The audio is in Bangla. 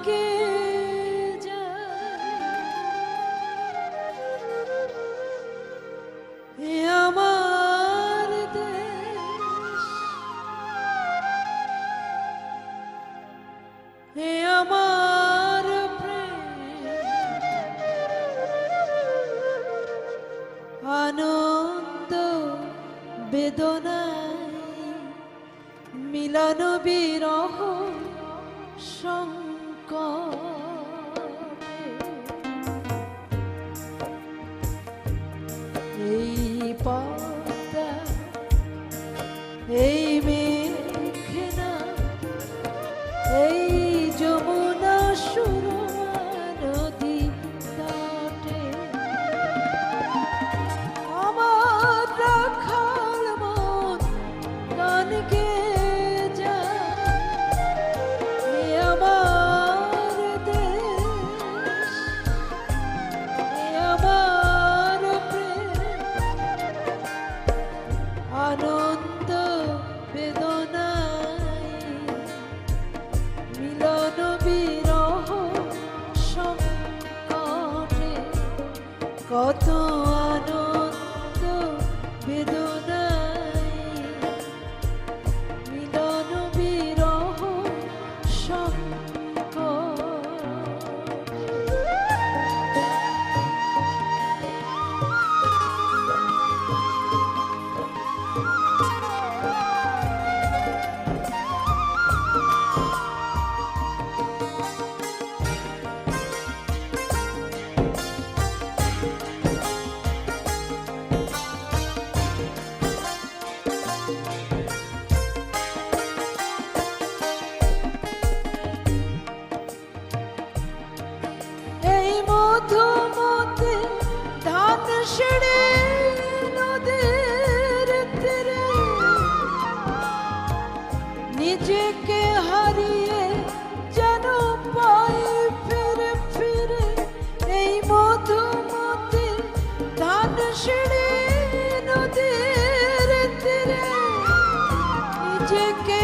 ডাকে আমার দেশ। হে আমার আনন্দ বেদনায় মিলানো বিরহ সঙ্গ এই পদ্মা এই মেঘনা এই যমুনা সুরমা নদী তটে আমার রাখাল মন গানকে কত আনন্দ বেদনায় মিলন বিরহ সংকট ছেড়ে নদীর তীরে নিজেকে হারিয়ে যেন পাই ফিরে ফিরে এই মধুমতি ধান ছেড়ে নদীর তীরে নিজেকে